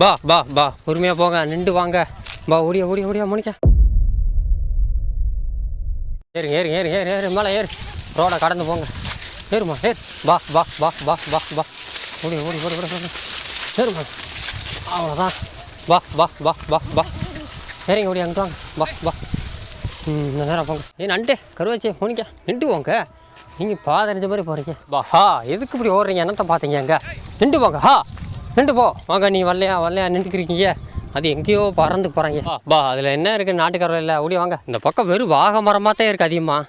பா பா பா பொறுமையாக போங்க நின்று வாங்க. பா ஓடியா ஓடியா ஓடியா முனிக்க ஏறு ஏறு ஏறு ஏறு ஏறு மேலே ஏறு. ரோடை கடந்து போங்க. ஏறுமா ஏறு. பா பா பா பா பா பா ஓடி ஓடி ஓடி ஓடி ஓடி. ஏறுமா. அவ்வளோதான் வா பா வா பா பா சரிங்க ஓடி அங்கே வாங்க. வா பா ம் இந்த நேரம் போங்க. ஏ நண்டு கருவாச்சி மோனிக்கா நின்று போங்க. நீங்கள் பாதறிஞ்ச மாதிரி போகிறீங்க பா ஹா எதுக்கு இப்படி ஓடுறீங்க? என்னத்தான் பார்த்தீங்க அங்கே? நின்று போங்க ஹா. நின்று போ. வாங்க நீ வரலையா வரலையா நின்றுக்கிறீங்க அது எங்கேயோ பறந்து போகிறாங்க பா அதில் என்ன இருக்குது நாட்டுக்கரவை இல்லை. ஓடி வாங்க. இந்த பக்கம் வெறும் வாகை மரமாக தான் இருக்குது அதிகமாக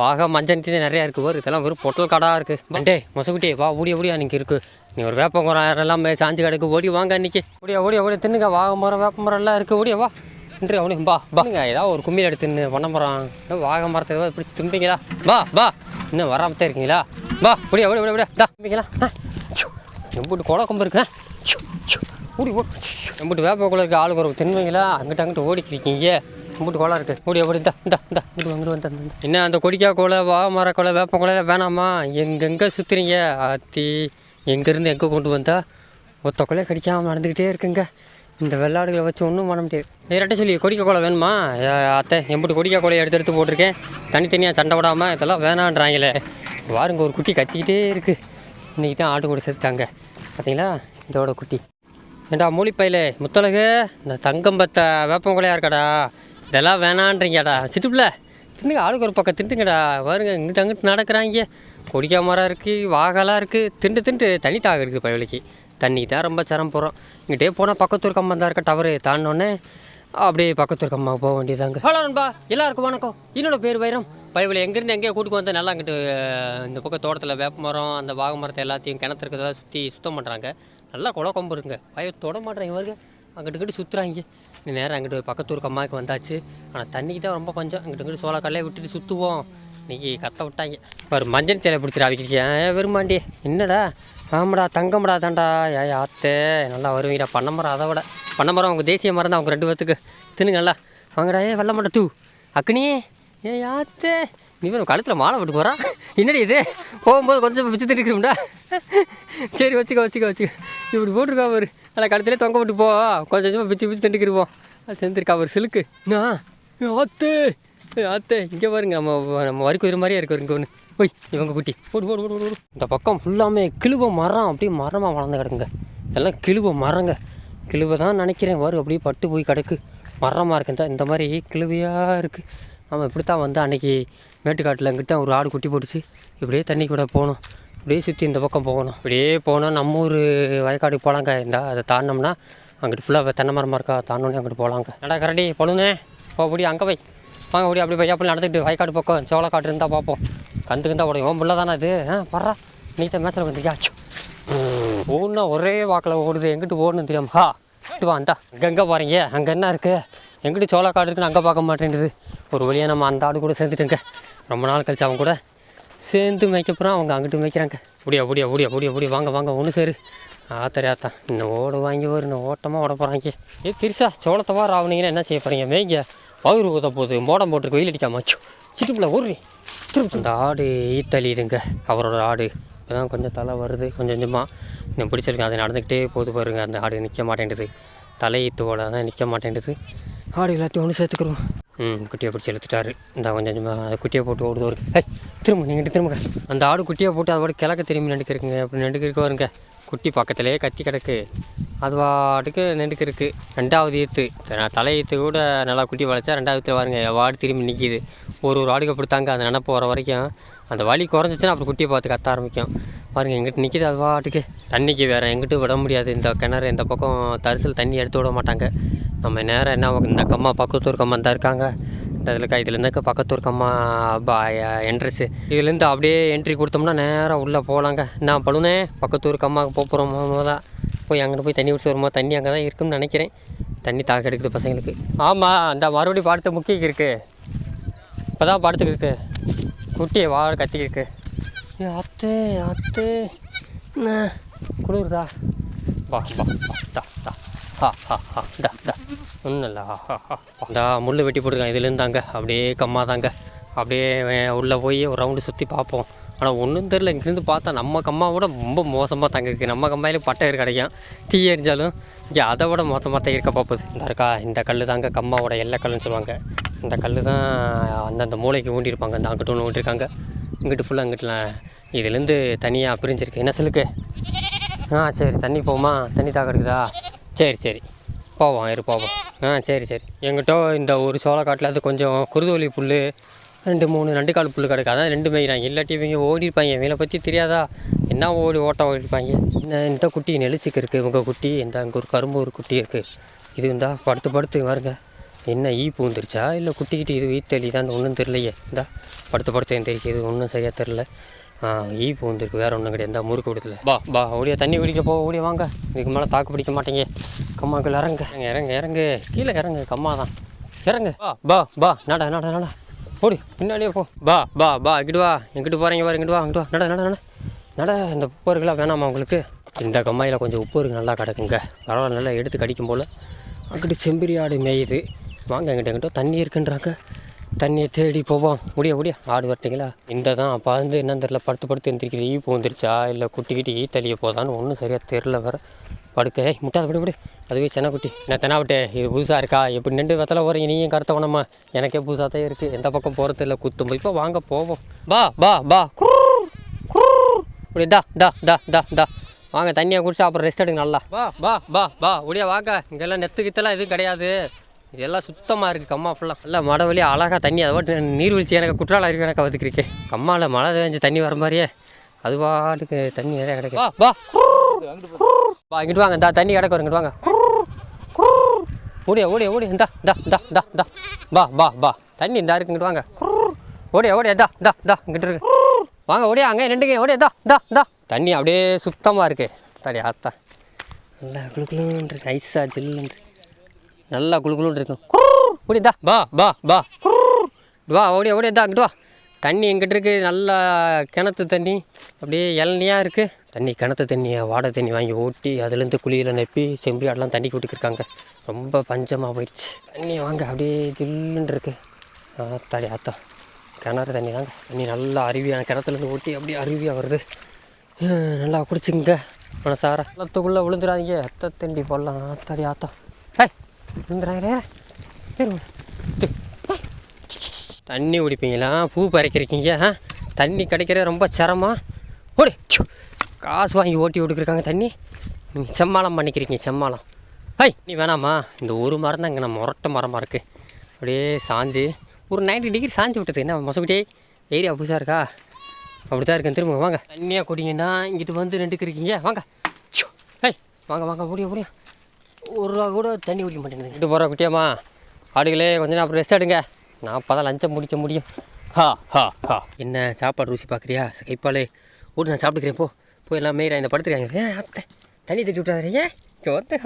வாக மஞ்சள் தீ நிறையா இருக்குது ஒரு இதெல்லாம் வெறும் பொட்டல் காடாக இருக்குது மண்டே மொசகுட்டி வா ஓடி ஓடியா நீங்கள் இருக்குது நீ ஒரு வேப்பமரம் எல்லாம் சாஞ்சு கிடக்கு. ஓடி வாங்க அன்றைக்கி ஓடியா ஓடியா ஓடி தின்னுங்க. வாக மரம் வேப்ப மரம் எல்லாம் இருக்குது ஓடியா வா. நின்று அவனு பா பாங்க ஏதாவது ஒரு கும்மியில் எடுத்து தின்னு. பண்ண மரம். வாக வாகை மரத்தை ஏதாவது பிடிச்சி தும்பிங்களா பா பா இன்னும் வராமத்தே இருக்கீங்களா? பா ஓடியா ஓடி ஓடி ஓடியா தா தின்பீங்களா எம்பிட்டு கொலை கொம்பு ஓடி ஓடி எம்பிட்டு வேப்பக்குள்ள இருக்க ஆளுக்கு ஒரு தின்வீங்களா? அங்கிட்ட அங்கிட்ட ஓடிக்கிருக்கீங்க. நம்மட்டு கோலா இருக்கு. ஓடி ஓடி இந்த இந்த இந்த. இங்கிட்டு வந்துட்டு வந்து என்ன அந்த கொடிக்கா கோலை வா மர கோலை வேப்ப கோலை வேணாமா? எங்கெங்கே சுற்றுறீங்க ஆத்தி எங்கேருந்து எங்கே கொண்டு வந்தா? ஒத்த கொலை கடிக்காமல் நடந்துக்கிட்டே இருக்குங்க. இந்த வெள்ளாடுகளை வச்சு ஒன்றும் பண்ண முடியாது. நேரட்ட சொல்லி கொடிக்க கோலை வேணுமா? அத்தை எம்பிட்டு கொடிக்கா கோலையை எடுத்து எடுத்து போட்டிருக்கேன். தனித்தனியாக சண்டை விடாமல் இதெல்லாம் வேணான்றாங்களே. வாருங்க ஒரு குட்டி கத்திக்கிட்டே இருக்குது இன்றைக்கி தான் ஆட்டு கூட சேர்த்துட்டாங்க பார்த்தீங்களா இதோட குட்டி. ஏண்டா மூலிப்பையிலே முத்தலகு இந்த தங்கம்பத்த வேப்பங்குலையா இருக்காடா? இதெல்லாம் வேணான்றீங்கடா. சிட்டுப்பில்ல தின்னுங்க. ஆளுக்கு ஒரு பக்கம் திண்டுங்கடா பாருங்க இங்கிட்ட அங்கிட்டு நடக்கிறாங்க. கொடிக்கா மரம் இருக்குது வாகலாம் இருக்குது திண்டு திண்டு. தண்ணி தாக இருக்குது பயவலிக்கு தண்ணி தான் ரொம்ப சிரம் போகிறோம் இங்கிட்டே போனால் பக்கத்தூர் கம்பம் தான் இருக்க? டவரு தாண்டினோடனே அப்படியே பக்கத்தூர் கம்மா போக வேண்டியதாங்க. ஹலோ நண்பா எல்லாருக்கும் வணக்கம். என்னோட பேர் வைரம். பயவில் எங்கேருந்து எங்கேயோ கூட்டுக்கு வந்து நல்லா அங்கிட்டு இந்த பக்கம் தோட்டத்தில் வேப்ப மரம் அந்த வாகை மரத்தை எல்லாத்தையும் கிணத்துருக்கதெல்லாம் சுற்றி சுத்தம் பண்ணுறாங்க நல்லா குள கொம்பு இருங்க பய தொட மாட்டேறாங்க வருங்க அங்கிட்டு இங்கிட்டு சுற்றுறாங்க நீ நேரம் அங்கிட்டு பக்கத்து ஊருக்கு அம்மாவுக்கு வந்தாச்சு. ஆனால் தண்ணிக்கு தான் ரொம்ப பஞ்சம் அங்கிட்டு இங்கிட்டு சோளக்கல்லையே விட்டுட்டு சுற்றுவோம் இன்றைக்கி கத்த விட்டாங்க. ஒரு மஞ்சள் தேலை பிடிச்சிட்டு அவிக்கிறீங்க வெறுமாண்டி. என்னடா? ஆமாடா தங்கம்டா தாண்டா. ஏ ஆத்தே. நல்லா வருவீங்கடா. பண்ண மரம் அதை விட. பண்ணமரம் அவங்க தேசிய மரம் தான். அவங்க ரெண்டு பேத்துக்கு. தின்னுங்கல்ல வாங்கடா ஏ வெள்ள மாட்டா டூ அக்னி. ஏ ஆத்தே. நீ கழுத்தில் மாலை போட்டு போகிறான் என்னடி இது? போகும்போது கொஞ்சம் பிச்சு திட்டுக்கிறோம்டா சரி வச்சுக்கோ வச்சுக்கோ வச்சுக்க. இப்படி போட்டிருக்கா அவர் நல்லா கழுத்துலேயே தொங்க விட்டு போ. கொஞ்சம் கொஞ்சமாக பிச்சு பிச்சு திண்டுக்கிருவோம் அது செஞ்சுருக்கா அவர் சிலுக்கு. நான் ஆத்தே. ஆத்தே. இங்கே பாருங்க நம்ம நம்ம வரிக்கு ஒரு மாதிரியே இருக்கு இங்கே ஒன்று போய் இவங்க குட்டி. போடு போடு போடு போடு. இந்த பக்கம் ஃபுல்லாமே கிழுவ மரம் அப்படியே மரமாக வளர்ந்து கிடக்குங்க. எல்லாம் கிழுவ மரங்க. கிழுவை தான் நினைக்கிறேன் வரும் அப்படியே பட்டு போய் கிடக்கு. மரமாக இருக்கு இந்த இந்த மாதிரி கிழுவையாக இருக்குது நம்ம இப்படி தான் வந்து அன்னைக்கு மேட்டுக்காட்டில் இங்கிட்ட ஒரு ஆடு குட்டி போட்டுச்சு. இப்படியே தண்ணி கூட போகணும் அப்படியே சுற்றி இந்த பக்கம் போகணும். அப்படியே போனால் நம்ம ஊர் வயக்காடுக்கு போகலாங்க இருந்தால் அதை தாண்டினோம்னா அங்கிட்டு ஃபுல்லாக தென்னை மரமாக இருக்கா? தாண்டோன்னே அங்கிட்டு போகலாங்க நடா கரடி பொழுதுனே போ அங்கே போய். வாங்க ஓடி அப்படி போய் அப்படி நடந்துட்டு வயக்காடு பக்கம் சோளக்காட்டு இருந்தால் பார்ப்போம். கந்து கந்தா உடையும் ஓம் தானே அது? ஆ பர்றா நீ தான் மேட்ச்சில் வந்துருக்கியாச்சு ஓடுனா ஒரே வாக்கில் ஓடுது. எங்கிட்டு ஓடணும் தெரியாம. ஹா இட்டு வா அந்தா அங்கே எங்கே போகிறீங்க அங்கே என்ன இருக்குது எங்கிட்டு சோளக்காடு இருக்குன்னு அங்கே பார்க்க மாட்டேங்குது ஒரு வழியாக நம்ம அந்த ஆடு கூட சேர்ந்துட்டுங்க. ரொம்ப நாள் கழிச்சு அவன் கூட சேர்ந்து மேய்க்க போகிறான் அவங்க அங்கிட்டு மேய்க்கிறாங்க. முடியா முடியா முடியா முடியா முடியா வாங்க வாங்க ஒன்று சேரு. ஆத்தரி ஆத்தா. இன்னும் ஓடு வாங்கி வரும் இன்னும் ஓட்டமாக ஓட போகிறாங்க ஏ பெருசா சோளத்தவா ராவணிங்கன்னா என்ன செய்ய போகிறீங்க மேய்ங்க. பயிர் ஊத போகுது. மோடம் போட்டுருக்கு வெயில் அடிக்காமச்சு சிட்டுப்பில் ஒரு திருப்பி இந்த ஆடு ஈத்தளிடுங்க அவரோட ஆடு. இப்போதான் கொஞ்சம் தலை வருது. கொஞ்சம் கொஞ்சமாக இன்னும் பிடிச்சிருக்கேன். அது நடந்துக்கிட்டே போகுது பாருங்க. அந்த ஆடு நிற்க மாட்டேங்குது தலையீத்தோட தான் நிற்க மாட்டேங்குது ஆடு எல்லாத்தையும் ஒன்று சேர்த்துக்கிறோம் ம் குட்டியை பிடிச்சி இழுத்துட்டாரு. இந்த கொஞ்சம் கொஞ்சமாக அந்த குட்டியை போட்டு ஓடுது ஒரு ஏய் திரும்ப நீங்கள் திரும்ப அந்த ஆடு குட்டியை போட்டு அதோட கிழக்க திரும்பி நண்டுக்கிருக்குங்க. அப்படி நண்டுக்கிருக்கு வருங்க. குட்டி பக்கத்துலேயே கத்தி கிடக்கு. அது வாட்டுக்கு நெண்டுக்கு ரெண்டாவது ஈத்து. நான் தலை ஈத்து கூட நல்லா குட்டி வளைச்சா ரெண்டாவது வாருங்க வாடு திரும்பி நிற்கிது ஒரு ஒரு ஆடுக்கு பிடித்தாங்க அந்த நினப்பு வர வரைக்கும் அந்த வலி குறைஞ்சிச்சுன்னா அப்புறம் குட்டியை பார்த்து கத்த ஆரம்பிக்கும். பாருங்கள் எங்கிட்ட நிற்கிது அது பாட்டுக்கு. தண்ணிக்கு வேறு எங்கிட்ட விட முடியாது. இந்த கிணறு இந்த பக்கம் தரிசல் தண்ணி எடுத்து விட மாட்டாங்க. நம்ம நேரம் என்ன இந்த கம்மா பக்கத்தூர் கம்மா தான் இருக்காங்க. இந்த இதில் இதுலேருந்து பக்கத்தூர் கம்மா பா என்ட்ரன்ஸு இதுலேருந்து அப்படியே என்ட்ரி கொடுத்தோம்னா நேராக உள்ளே போகலாங்க நான் பழுனே பக்கத்தூர் கம்மாவுக்கு போக போகிறோம் தான் போய் அங்கே போய் தண்ணி குடிச்சு வரும்போது தண்ணி அங்கே தான் இருக்குன்னு நினைக்கிறேன். தண்ணி தாக எடுக்குது பசங்களுக்கு. ஆமாம் அந்த மறுபடியும் பாடத்து முக்கிய இருக்குது இப்போ தான் பாடத்துக்கு இருக்கு. குட்டியை வா கத்திக்கிருக்கு ஏ அத்தே அத்தே. குளிருதா வா வா தா தா ஹா ஹா ஹா தா தா ஒன்றும் இல்லை ஹா ஹா ஹா. இந்த முள் வெட்டி போட்டிருக்கான் இதுலேருந்து தாங்க அப்படியே கம்மா தாங்க. அப்படியே உள்ளே போய் ஒரு ரவுண்டு சுற்றி பார்ப்போம். ஆனால் ஒன்றும் தெரில இங்கேருந்து பார்த்தா நம்ம கம்மாவோட ரொம்ப மோசமாக தாங்க இருக்குது நம்ம கம்மாயிலே பட்டை கிடைக்கும் தீ எரிஞ்சாலும் இங்கே அதை விட மோசமாக தான் இருக்க போகுது. இந்த இருக்கா இந்த கல் தாங்க கம்மாவோட எல்லை கல்லுன்னு சொல்லுவாங்க. இந்த கல் தான் அந்தந்த மூளைக்கு ஊண்டியிருப்பாங்க. அந்த அங்கிட்ட ஒன்று ஊண்டிருக்காங்க. இங்கிட்டு ஃபுல்லாக இங்கிட்டலாம் இதுலேருந்து தனியாக பிரிஞ்சிருக்கு. என்ன சொல்லுக்கு ஆ சரி தண்ணி போகுமா? தண்ணி தாக இருக்குதா? சரி சரி. போவோம் இரு போவோம். ஆ சரி சரி. எங்கிட்ட இந்த ஒரு சோளக்காட்டில் அது கொஞ்சம் குருதோலி புல் ரெண்டு மூணு ரெண்டு கால் புல் கிடக்கு. அதான் ரெண்டு மேய்கிறாங்க இல்லாட்டி இவங்க ஓடிருப்பாங்க இவங்களை பற்றி தெரியாதா? என்ன ஓடி ஓட்டம் ஓடிருப்பாங்க இந்த இந்த குட்டி நெளிச்சிக்கு இருக்குது இவங்க குட்டி இந்த அங்கே ஒரு கரும்பு ஒரு குட்டி இருக்குது இது இருந்தால் படுத்து படுத்து பாருங்க. என்ன ஈ பூந்துருச்சா? இல்லை குட்டிக்கிட்டு இது தான் ஒன்றும் தெரியலையே. இந்தா படுத்து படுத்து எந்திரிக்கு இது ஒன்றும் சரியாக தெரில ஆ ஈ பூந்துருக்கு வேறு ஒன்றும் கிடையாது. முறுக்கு விடுதல. பா பா. ஓடியா தண்ணி குடிக்க போ ஓடியா வாங்க. இதுக்கு மேலே தாக்கு பிடிக்க மாட்டீங்க. கம்மாக்குள்ள இறங்க. இறங்க இறங்க இறங்கு. கீழே இறங்கு கம்மா தான். இறங்கு. பா. பா பா. நட நட நட. ஓடி பின்னாடியே போ. பா பா பா. இங்கிட்டு வா. எங்கிட்டு போகிறீங்க பாரு இங்கிட்டு வா இங்கிட்டு வா. நட நட நட. நட இந்த உப்பு இருக்குலாம் வேணாமா உங்களுக்கு? இந்த கம்மாயில் கொஞ்சம் உப்பு இருக்கு நல்லா கிடக்குங்க. பரவாயில்ல நல்லா எடுத்து கடிக்கும் போல். அங்கிட்டு செம்பிரி ஆடு மேயுது. வாங்க எங்கிட்ட எங்கிட்ட தண்ணி இருக்குன்றாங்க. தண்ணியை தேடி போவோம். முடிய முடிய? ஆடு வரட்டிங்களா? இந்த தான் அப்போ வந்து என்னன்னு தெரில படுத்து படுத்து எந்திரிக்கிது. ஈ பூந்துருச்சா? இல்லை குட்டிக்கிட்டு ஈ தள்ளிய போதான்னு ஒன்றும் சரியாக தெரில வர படுக்க. ஏய் முட்டாத விடு விடு அதுவே சென்னக்குட்டி. நான் என்ன தெனாவிட்டே இது புதுசாக இருக்கா? எப்படி நின்று வெத்தலை போகிறீங்க நீயும் கருத்த உணமா? எனக்கே புதுசாக தான் இருக்குது எந்த பக்கம் போகிறது இல்லை குத்தும் இப்போ வாங்க போவோம். பா பா பா. குரூர், இப்படி தா தா தா தா தா வாங்க தண்ணியை குடிச்சு அப்புறம் ரெஸ்ட் எடுங்க நல்லா. பா பா பா பா. ஒடியா வாங்க. இங்கெல்லாம் நெத்து கித்தெல்லாம் எதுவும் கிடையாது. இதெல்லாம் சுத்தமாக இருக்குது கம்மா ஃபுல்லாக நல்லா மழை வழியாக அழகாக தண்ணி அதை பாட்டு நீர்வீழ்ச்சி எனக்கு குற்றாலம் இருக்கு எனக்கு வந்துக்கிருக்கேன் கம்மாவில் மழை பெஞ்சு தண்ணி வர மாதிரியே. அது பாட்டுக்கு தண்ணி நிறையா கிடைக்கும் வா வா. வா இங்கிட்டு வாங்க. இந்தா தண்ணி கிடக்கு இங்கிட்டு வாங்க. ஓடியா ஓடியா ஓடியா. இந்தா இந்தா இந்தா இந்தா இந்தா. பா பா வா. தண்ணி இந்தா இருக்கு இங்கிட்டு வாங்க. ஓடியா ஓடியா இந்தா இந்தா இந்தா இங்கிட்டு இருக்கு. வாங்க ஓடியா அங்கே ரெண்டுங்க ஓடியா இந்தா இந்தா இந்தா. தண்ணி அப்படியே சுத்தமாக இருக்கு. தடி ஆத்தா. நல்லா குளுக்குலுன்னு இருக்கு. ஐஸா ஜில்லுன்னு நல்லா குளுக்குலுன்னு இருக்கும் ஓடிதா பா பா பா வா ஓடி ஓடியா அங்கிட்டு வா. தண்ணி எங்கிட்ட இருக்குது நல்லா கிணத்து தண்ணி. அப்படியே இளநியாக இருக்குது தண்ணி கிணத்து தண்ணியை வாடை தண்ணி வாங்கி ஓட்டி அதுலேருந்து குழியில் நெப்பி செம்பி தண்ணி கூட்டிக்கிருக்காங்க ரொம்ப பஞ்சமாக போயிடுச்சு தண்ணி வாங்க அப்படியே ஜில்லுன்னு இருக்கு. ஆத்தாடி ஆத்தா. கிணறு தண்ணி தாங்க தண்ணி நல்லா அருவியான கிணத்துலேருந்து ஊட்டி அப்படியே அருவியாக வருது. நல்லா குடிச்சுங்க மனசார. குளத்துக்குள்ளே விழுந்துடாதீங்க. அத்தை தண்டி போடலாம். ஆத்தாடி ஆத்தா. ஹே விழுந்துடாங்களே தண்ணி குடிப்பீங்களா? பூ பறிக்கிறீங்க. ஆ தண்ணி கிடைக்கிற ரொம்ப சிரமம். ஓடி. காசு வாங்கி ஓட்டி விட்டுருக்காங்க தண்ணி. நீங்கள் செம்மாளம் பண்ணிக்கிறீங்க செம்மாளம். ஹை நீ வேணாமா? இந்த ஒரு மரம் தான் இங்கே நம்ம முரட்ட மரமாக இருக்குது அப்படியே சாஞ்சு ஒரு 90 டிகிரி சாஞ்சு விட்டது. என்ன மொசக்கிட்டே ஏரியா புதுசாக இருக்கா? அப்படி தான் இருக்கேன். திரும்ப வாங்க. தண்ணியாக குடிங்கன்னா இங்கிட்டு வந்து ரெண்டுக்கு இருக்கீங்க வாங்க. ச்சு. ஹை வாங்க வாங்க முடியும் முடியும் ஒரு ரூபா கூட தண்ணி குடிக்க மாட்டேங்குது. விட்டு போகிற குட்டியாம்மா. ஆடுகளே கொஞ்ச நேரம் அப்புறம் ரெஸ்ட் எடுங்க. நான் அப்போ தான் லஞ்சம் முடிக்க முடியும். ஹா ஹா ஹா. என்ன சாப்பாடு ருசி பார்க்குறியா? கைப்பாலே ஓடு நான் சாப்பிட்டுக்கிறேன் போ. போய் எல்லாம் மேய்றா இந்த படுத்துருக்காங்க. ஏன் அத்தை. தண்ணி தட்டி விட்றாரு ஏன் இங்கே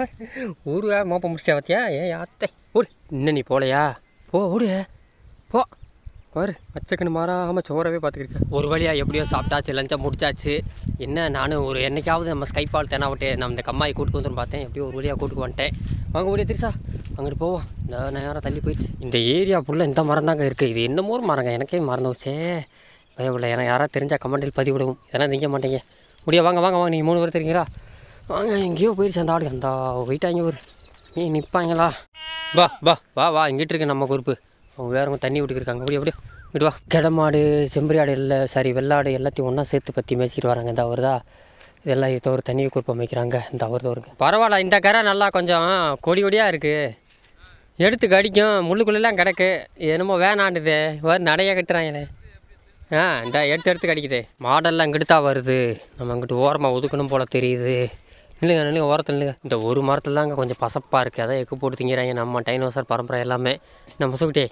ஊருவா மோப்ப முடிச்சா பார்த்தியா ஏன் அத்தை. ஓடு இன்னும் நீ போலையா போ ஓடு. போ. பாரு பச்சைக்கண்ணு மாறாமல் சோறவே பார்த்துக்கிருக்கேன் ஒரு வழியாக எப்படியோ சாப்பிட்டாச்சு லஞ்சம் முடிச்சாச்சு. என்ன நானும் ஒரு என்னைக்காவது நம்ம ஸ்கைப்பால் தெனாவட்டே நம்ம இந்த கம்மாயை கூட்டுக்கு வந்துடும் பார்த்தேன். எப்படியோ ஒரு வழியாக கூட்டுக்கு வந்துட்டேன். வாங்க ஓடியா திருசா. அங்கிட்டு போவோம். நான் நேரம் தள்ளி போயிடுச்சு. இந்த ஏரியா ஃபுல்லாக இந்த மரம் தாங்க இருக்குது இது என்னமோ ஒரு மரங்க. எனக்கே மறந்து வச்சே பயவில்லை ஏன்னா யாராவது தெரிஞ்சால் கமெண்டில் பதிவு விடுவோம் இதெல்லாம் திங்க மாட்டீங்க. முடியா வாங்க வாங்க வாங்க. நீங்கள் மூணு பேர் தெரியுங்களா வாங்க எங்கேயோ போயிடுச்சு அந்த ஆடு அந்த போயிட்டாங்க ஒரு நீ நிற்பாங்களா வா வா வா வா. இங்கிட்டு இருக்கு நம்ம குறிப்பு அவங்க வேறவங்க தண்ணி விட்டுக்கிருக்காங்க அப்படியே அப்படியே இங்கிட்டு வா. கிடமாடு செம்பரியாடு இல்லை சாரி வெள்ளாடு எல்லாத்தையும் ஒன்றா சேர்த்து பற்றி மேய்ச்சிட்டு வராங்க. இந்த அவருதா? இதெல்லாம் இதை ஒரு தண்ணி குறிப்பை மேய்க்கிறாங்க இந்த அவர் வருங்க பரவாயில்ல இந்த கரை நல்லா கொஞ்சம் கொடி கொடியாக இருக்குது எடுத்து கடிக்கும். முள்ளுக்குள்ளெல்லாம் கிடக்கு. என்னமோ வேணாண்டுது. வரு நடைய கட்டுறாங்களே. ஆ இந்த எடுத்து எடுத்து கடிக்குது. மாடெல்லாம் இங்கிட்டு தான் வருது. நம்ம இங்கிட்டு ஓரமாக ஒதுக்கணும் போல் தெரியுது. நில்லுங்க நில்லுங்க ஓரத்தில் நில்லுங்க. இந்த ஒரு மரத்தில் தாங்க கொஞ்சம் பசப்பாக இருக்குது அதான் எக்கு போட்டு திங்கிறாங்க. நம்ம டைனோசர் பரம்பரை எல்லாமே. நம்ம சொல்லிட்டே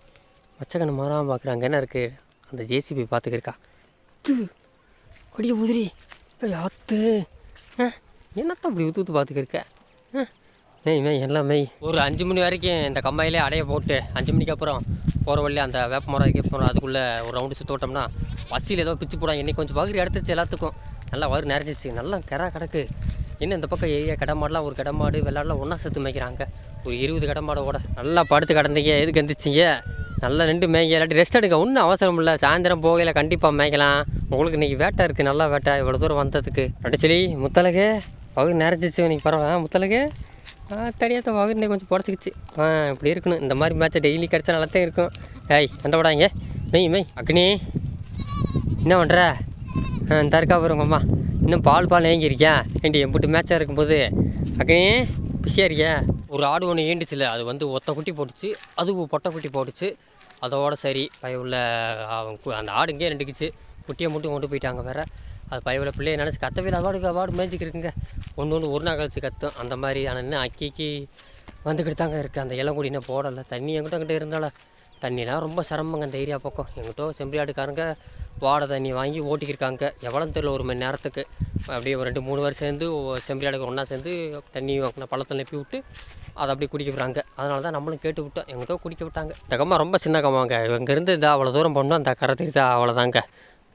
மச்சக்கண்ணு மரம் பார்க்குறாங்க என்ன இருக்குது அந்த ஜேசிபி பார்த்துக்கிருக்கா கொடிய உதிரி. ஆத்து. என்னத்தான் அப்படி ஊற்று ஊற்று பார்த்துக்கிருக்க மெய் மெய் எல்லாம் மெய். ஒரு அஞ்சு மணி வரைக்கும் இந்த கம்மாயிலே அடைய போட்டு அஞ்சு மணிக்கு அப்புறம் போகிற வழி அந்த வேப்ப மரம் போகிறோம் அதுக்குள்ளே ஒரு ரவுண்டு சுற்றி விட்டோம்னா பசியில் ஏதோ பிச்சு போடாங்க இன்னைக்கு கொஞ்சம் பகுதி எடுத்துச்சு எல்லாத்துக்கும். நல்லா வறு நிறைஞ்சிச்சு நல்லா கிடா கிடக்கு. இன்னும் இந்த பக்கம் ஏரியா கடமாடெலாம் ஒரு கடமாடு விளாடலாம் ஒன்றா சேர்த்து மேய்க்கிறாங்க. ஒரு இருபது கடமாடோட நல்லா படுத்து கிடந்தீங்க. எதுக்கு எந்திரிச்சிங்க? நல்லா ரெண்டு மேய்க்க இல்லாட்டி ரெஸ்ட் எடுக்க ஒன்றும் அவசரம் இல்லை. சாயந்தரம் போகையில் கண்டிப்பாக மேய்க்கலாம். உங்களுக்கு இன்றைக்கி வேட்டை இருக்குது நல்லா வேட்டை. இவ்வளோ தூரம் வந்ததுக்கு. அடிச்சலி முத்தலகு பகுதி நிறைஞ்சிச்சு இன்னைக்கு பரவாயில்ல. முத்தலகு தனியாக இன்னைக்கு கொஞ்சம் புடச்சிக்கிச்சு. ஆ இப்படி இருக்கணும். இந்த மாதிரி மேட்ச்சை டெய்லி கிடச்சா நல்லா தான் இருக்கும். ஏய் சண்டை போடாங்க மெய் மெய். அக்னி என்ன பண்ணுற ஆ இந்த இருக்கா பாரு அம்மா. இன்னும் பால் பால் ஏங்கியிருக்கியா? ஏண்டி எம்பிட்டு மேட்சாக இருக்கும்போது. அக்னி பிஸியாக இருக்கியா? ஒரு ஆடு ஒன்று ஏண்டுச்சுல அது வந்து ஒத்த குட்டி போட்டுச்சு. அது பொட்டை குட்டி போட்டுச்சு. அதோட சரி பயவுள்ள அந்த ஆடு இங்கேயே ரெண்டுக்குச்சு குட்டியை மட்டும் கொண்டு போயிட்டாங்க வேறு. அது பயவுள்ள பிள்ளைய நினச்சி கத்தவே அவார்டு அவாடு மேஞ்சிக்கிருக்குங்க மேய்ச்சிக்கிருக்குங்க ஒன்று ஒன்று ஒரு நாள் கழிச்சு கத்தும். அந்த மாதிரி ஆனால் இன்னும் அக்கிக்கு வந்துக்கிட்டு தாங்க இருக்குது அந்த இளங்குடி இன்னும் போடலை. தண்ணி எங்கிட்ட அங்கிட்ட இருந்தாலும் தண்ணிலாம் ரொம்ப சிரமங்க அந்த ஏரியா பக்கம். எங்கிட்ட செம்பரியாடுக்காரங்க வாடை தண்ணி வாங்கி ஓட்டிக்கிருக்காங்க. எவ்வளோன்னு தெரியல ஒரு மணி நேரத்துக்கு. அப்படியே ஒரு ரெண்டு மூணு பேர் சேர்ந்து செம்பரியாடுக்கு ஒன்றா சேர்ந்து தண்ணி வாங்கின பள்ளத்தில் நெப்பி விட்டு அதை அப்படியே குடிக்க விட்றாங்க. அதனால தான் நம்மளும் கேட்டு விட்டோம். எங்கிட்ட குடிக்க விட்டாங்க. இந்த கம்மா ரொம்ப சின்ன கம்மாங்க. இங்கேருந்து இதாக அவ்வளோ தூரம் போனோம் அந்த கரை தெரியுதா? அவ்வளோதாங்க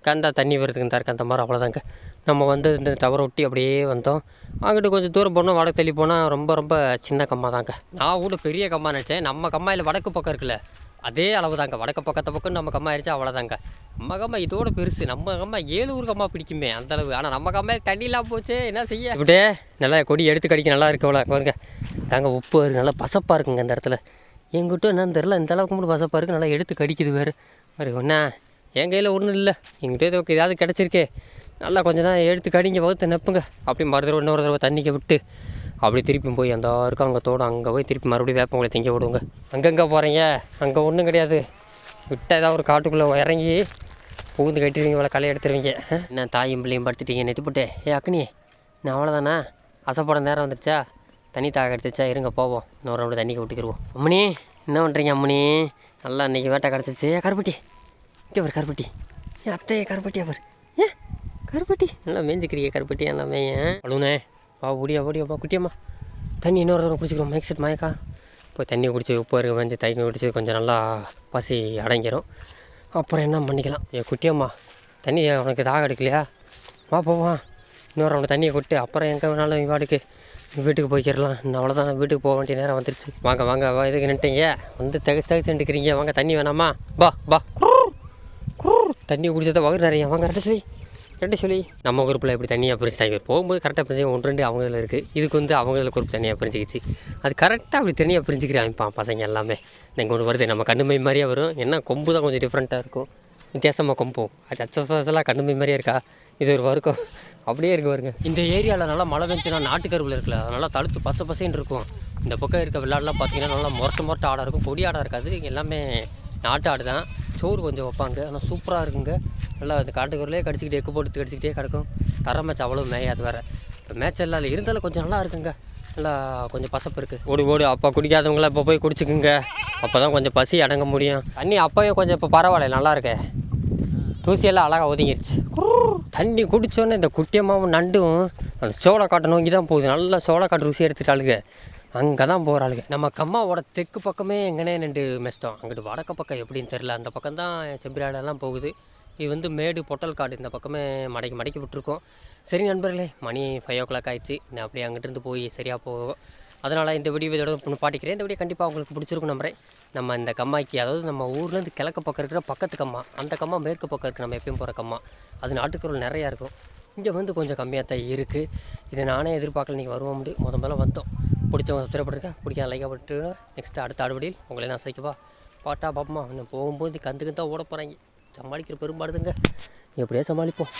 கந்தா தண்ணி வருதுங்க இந்த இருக்க அந்த மாதிரி அவ்வளோதாங்க நம்ம வந்து இந்த டவரை ஒட்டி அப்படியே வந்தோம். அங்கிட்டு கொஞ்சம் தூரம் போனோம். வடக்கு தள்ளி போனால் ரொம்ப ரொம்ப சின்ன கம்மா தாங்க நான் கூட பெரிய கம்மா நினச்சேன். நம்ம கம்மாயில் வடக்கு பக்கம் இருக்குல்ல. அதே அளவு தாங்க வடக்கு பக்கத்து பக்கம் நம்ம கம்மா ஆயிடுச்சு அவ்வளோதாங்க நம்ம கம்மா இதோட பெருசு. நம்ம கம்மா ஏழு ஊர் கம்மா பிடிக்குமே அந்த அளவு. ஆனால் நம்ம கம்மா தண்ணி இல்லாம போச்சு என்ன செய்ய? இப்படியே நல்லா கொடி எடுத்து கடிக்க நல்லா இருக்கு பாருங்க. தாங்க உப்பு இருக்கு. நல்லா பசப்பாக இருக்குங்க இந்த இடத்துல. எங்கிட்ட என்னன்னு தெரில இந்த அளவுக்கு மட்டும் பசப்பாக இருக்குது நல்லா எடுத்து கடிக்குது வேறு. வேறு ஒன்றா என் கையில் ஒன்றும் இல்லை. எங்கிட்ட ஏதோ ஏதாவது கிடச்சிருக்கே. நல்லா கொஞ்சம் நேரம் எடுத்து கடிங்க. வகுத்து நெப்புங்க. அப்படி மறு தடவை இன்னொரு தடவை தண்ணிக்க விட்டு. அப்படி திருப்பி போய் அந்த இருக்கும் அங்கே தோடு அங்கே போய் திருப்பி மறுபடியும் வேப்பங்களை திங்க விடுவோங்க அங்கங்கே போகிறீங்க அங்கே ஒன்றும் கிடையாது. விட்டால் ஏதாவது ஒரு காட்டுக்குள்ளே இறங்கி புகுந்து கட்டிடுவீங்க இவ்வளோ களை எடுத்துருவீங்க. என்ன தாயும் பிள்ளையும் படுத்துட்டீங்க நெத்துப்பட்டு ஏ அக்னி நான் அவ்வளோதானா அசைப்பட நேரம் வந்துருச்சா? தண்ணி தாக எடுத்துச்சா இருங்க போவோம். இன்னொரு ரவுண்டு தண்ணிக்கு விட்டுக்கிருவோம் அம்மனி என்ன பண்ணுறீங்க அம்மனி? நல்லா இன்றைக்கி வேட்டை கிடச்சிச்சு ஏ கருப்பட்டி. இங்கே அவர் கருப்பட்டி. ஏ அத்தையே கருப்பட்டி அவர். ஏ கருப்பட்டி. நல்லா மேய்ஞ்சிக்கிறீங்க கருப்பட்டி எல்லாம். மேயன் அழுனே வா ஓடியா ஓடியா வா குட்டியம்மா. தண்ணி இன்னொரு தடவை குடிச்சிக்கிறோம். மைக் செட் மயக்கா போய் தண்ணி குடிச்சு உப்பு இருக்க வெஞ்சு தண்ணி குடிச்சு கொஞ்சம் நல்லா பசி அடங்கிடும் அப்புறம் என்ன பண்ணிக்கலாம்? ஏ குட்டியம்மா தண்ணி உனக்கு தாக எடுக்கலையா? வா போவா இன்னொரு அவனை தண்ணியை கொட்டு. அப்புறம் எங்கே வேணாலும் நீ வீட்டுக்கு போய்க்கிடலாம். இன்னும் அவ்வளோதான் வீட்டுக்கு போக வேண்டிய நேரம் வந்துருச்சு. வாங்க வாங்க வா இதுக்கு நின்ட்டீங்க வந்து தகச்சு தகச்சு நின்றுக்கிறீங்க வாங்க தண்ணி வேணாமா? பா பா தண்ணி குடிச்சதை வகுறு நிறைய. வாங்க ரெண்டு ரெண்டு சொல்லி. நம்ம குரூப்பில் எப்படி தனியாக பிரிச்சுட்டாங்க போகும்போது கரெக்டாக பிரிஞ்சு ஒன்று ரெண்டு அவங்கள இருக்குது இதுக்கு வந்து அவங்கள குரூப் தனியாக பிரிஞ்சுக்கிச்சு. அது கரெக்டாக அப்படி தனியாக பிரிஞ்சுக்கிறாங்க. பசங்க எல்லாமே. இங்கே ஒன்று வருது. நம்ம கண்ணுமை மாதிரியே வரும். என்ன கொம்பு தான் கொஞ்சம் டிஃப்ரெண்ட்டாக இருக்கும். வித்தியாசமாக கொம்பும் அது அச்சசலாம் கண்ணுமை மாதிரியே இருக்கா? இது ஒரு வர்க்கம். அப்படியே இருக்கு பாருங்க. இந்த ஏரியாவில் நல்லா மழை பெஞ்சுனா நாட்டுக்கருவில் இருக்குல்ல. அதனால தடுத்து பச்சை பசைன்னு இருக்கும். இந்த பக்கம் இருக்க விளையாடலாம் பார்த்தீங்கன்னா நல்லா முரட்டு முரட்டு ஆடாக இருக்கும். கொடி ஆடாக இருக்காது. இங்க எல்லாமே நாட்டு ஆடு தான் சோறு கொஞ்சம் வைப்பாங்க. ஆனால் சூப்பராக இருக்குங்க. நல்லா அந்த காட்டுக்குள்ளே கடிச்சிக்கிட்டே எக்கு போட்டு கடிச்சிக்கிட்டே கிடக்கும். தர மேட்ச் அவ்வளோ மேயாது வேறு. இப்போ மேட்ச் இல்லாத இருந்தாலும் கொஞ்சம் நல்லா இருக்குங்க. நல்லா கொஞ்சம் பசப்பு இருக்குது ஓடி ஓடி. அப்போ குடிக்காதவங்களாம் இப்போ போய் குடிச்சுக்குங்க. அப்போ தான் கொஞ்சம் பசி அடங்க முடியும். தண்ணி அப்போவே கொஞ்சம் இப்போ பரவாயில்ல. நல்லா இருக்கே. தூசியெல்லாம் அழகாக ஒதுங்கிருச்சு. தண்ணி குடித்தோன்னே இந்த குட்டியம்மாவும் நண்டும் அந்த சோளக்காட்டை நோக்கி தான் போகுது. நல்லா சோளக்காட்டு ருசி எடுத்துட்டாளுங்க. அங்கே தான் போகிறாளுங்க நம்ம கம்மாவோட தெற்கு பக்கமே எங்கனே நின்று மெஸ்ட்டோம் அங்கிட்டு வடக்க பக்கம் எப்படின்னு தெரில அந்த பக்கம் தான் செம்பிராடெல்லாம் போகுது. இது வந்து மேடு பொட்டல் காடு இந்த பக்கமே மடக்கி மடக்கி விட்டுருக்கோம். சரி நண்பர்களே மணி ஃபைவ் ஓ கிளாக் ஆயிடுச்சு. நான் அப்படியே அங்கிட்டிருந்து போய் சரியாக போகும் அதனால் இந்த வீடியோ இதோட ஒன்று பாட்டிக்கிறேன். இந்த வீடியோ கண்டிப்பாக உங்களுக்கு பிடிச்சிருக்கும் நம்புறேன். நம்ம இந்த கம்மாய்க்கு அதாவது நம்ம ஊர்லேருந்து கிழக்கு பக்கம் இருக்கிற பக்கத்து கம்மா அந்த கம்மா மேற்கு பக்கம் இருக்குது நம்ம எப்பயும் போகிற கம்மா. அது நாட்டுக்குறள் நிறையா இருக்கும். இங்கே வந்து கொஞ்சம் கம்மியாக தான் இருக்குது இதை நானே எதிர்பார்க்கல. நீங்கள் வருவோம் முடி முத முதல்ல வந்தோம். பிடிச்சவங்க திரைப்பட்டிருக்கா பிடிக்காத லைக்காக போட்டு நெக்ஸ்ட்டு அடுத்த அடுபடியில் உங்களை நான் சைக்கப்பா பாட்டா பாப்பமா இன்னும் போகும்போது கந்துக்கு தான் ஓட போகிறாங்க சமாளிக்கிற பெரும்பாடுதுங்க. எப்படியே சமாளிப்போம்.